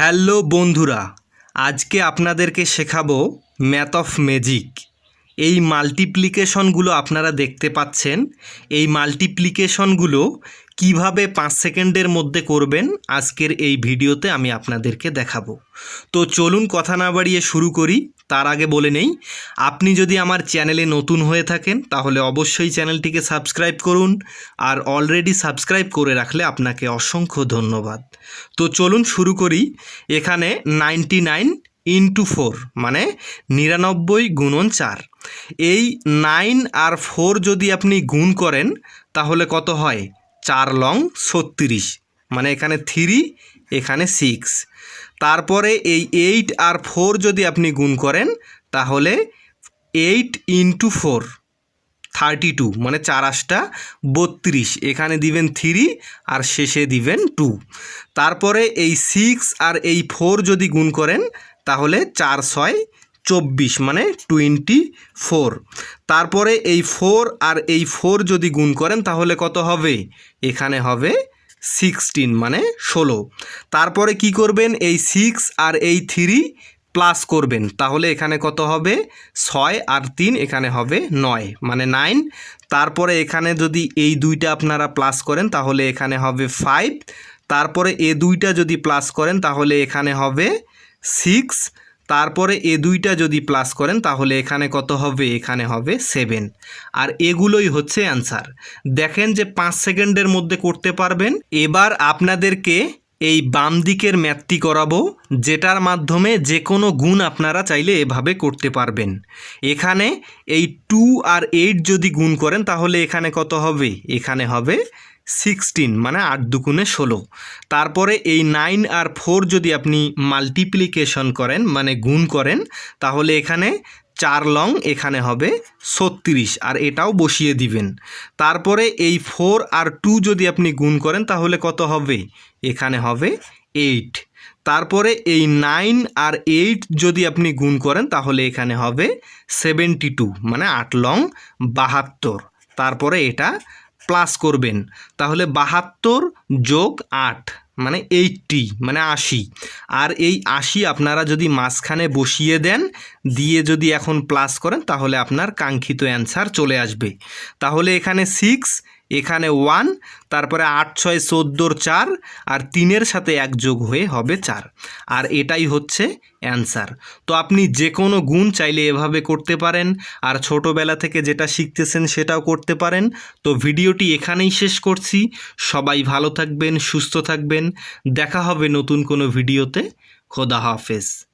Hello বন্ধুরা, আজকে আপনাদেরকে শেখাবো ম্যাথ অফ ম্যাজিক। এই মাল্টিপ্লিকেশনগুলো আপনারা দেখতে পাচ্ছেন। এই মাল্টিপ্লিকেশনগুলো কীভাবে পাঁচ সেকেন্ডের মধ্যে করবেন আজকের এই ভিডিওতে আমি আপনাদেরকে দেখাবো। তো চলুন কথা না বাড়িয়ে শুরু করি, তার আগে বলে নেই, আপনি যদি আমার চ্যানেলে নতুন হয়ে থাকেন, তাহলে অবশ্যই চ্যানেলটিকে সাবস্ক্রাইব করুন আর অলরেডি সাবস্ক্রাইব করে রাখলে আপনাকে অসংখ্য ধন্যবাদ। তো চলুন শুরু করি, এখানে নাইনটি নাইন ইন্টু ফোর মানে নিরানব্বই গুণন চার। এই নাইন আর ফোর যদি আপনি গুণ করেন, তাহলে কত হয়? চার লং ছত্রিশ। মানে এখানে থ্রি এখানে সিক্স তারপরে এই এইট আর ফোর যদি আপনি গুণ করেন, তাহলে eight into four thirty two মানে চার আশটা বত্রিশ। এখানে দিবেন থ্রি আর শেষে দিবেন টু তারপরে এই সিক্স আর এই ফোর যদি গুণ করেন, তাহলে চার ছয় চব্বিশ মানে টোয়েন্টি ফোর তারপরে এই ফোর আর এই ফোর যদি গুণ করেন, তাহলে কত হবে? এখানে হবে সিক্সটিন মানে ষোলো। তারপরে কি করবেন? এই সিক্স আর এই থ্রি প্লাস করবেন। তাহলে এখানে কত হবে? ছয় আর তিন এখানে হবে নয় মানে নাইন তারপরে এখানে যদি এই দুইটা আপনারা প্লাস করেন, তাহলে এখানে হবে ফাইভ তারপরে এ দুইটা যদি প্লাস করেন, তাহলে এখানে হবে সিক্স তারপরে এ দুইটা যদি প্লাস করেন, তাহলে এখানে কত হবে? এখানে হবে সেভেন আর এগুলোই হচ্ছে অ্যান্সার দেখেন যে পাঁচ সেকেন্ডের মধ্যে করতে পারবেন। এবার আপনাদেরকে এই বাম দিকের ম্যাথটি করাবো, যেটার মাধ্যমে যে কোনো গুণ আপনারা চাইলে এভাবে করতে পারবেন। এখানে এই টু আর এইট যদি গুণ করেন, তাহলে এখানে কত হবে? এখানে হবে সিক্সটিন মানে আট দুগুণে ষোলো। তারপরে এই নাইন আর ফোর যদি আপনি মাল্টিপ্লিকেশন করেন মানে গুণ করেন, তাহলে এখানে চার লং এখানে হবে ছত্রিশ, আর এটাও বসিয়ে দিবেন। তারপরে এই ফোর আর টু যদি আপনি গুণ করেন, তাহলে কত হবে? এখানে হবে এইট। তারপরে এই নাইন আর এইট যদি আপনি গুণ করেন, তাহলে এখানে হবে সেভেন্টি টু মানে আট লং বাহাত্তর। তারপরে এটা প্লাস করবেন। তাহলে বাহাত্তর যোগ আট মানে এইটটি মানে আশি। আর এই আশি আপনারা যদি মাঝখানে বসিয়ে দেন, দিয়ে যদি এখন প্লাস করেন, তাহলে আপনার কাঙ্ক্ষিত অ্যান্সার চলে আসবে। তাহলে এখানে সিক্স এখানে ওয়ান তারপরে আট, ছয়, চোদ্দোর চার আর তিনের সাথে এক যোগ হয়ে হবে চার। আর এটাই হচ্ছে অ্যান্সার তো আপনি যে কোনো গুণ চাইলে এভাবে করতে পারেন। আর ছোটোবেলা থেকে যেটা শিখতেছেন সেটাও করতে পারেন। তো ভিডিওটি এখানেই শেষ করছি। সবাই ভালো থাকবেন, সুস্থ থাকবেন। দেখা হবে নতুন কোনো ভিডিওতে। খোদা হাফেজ।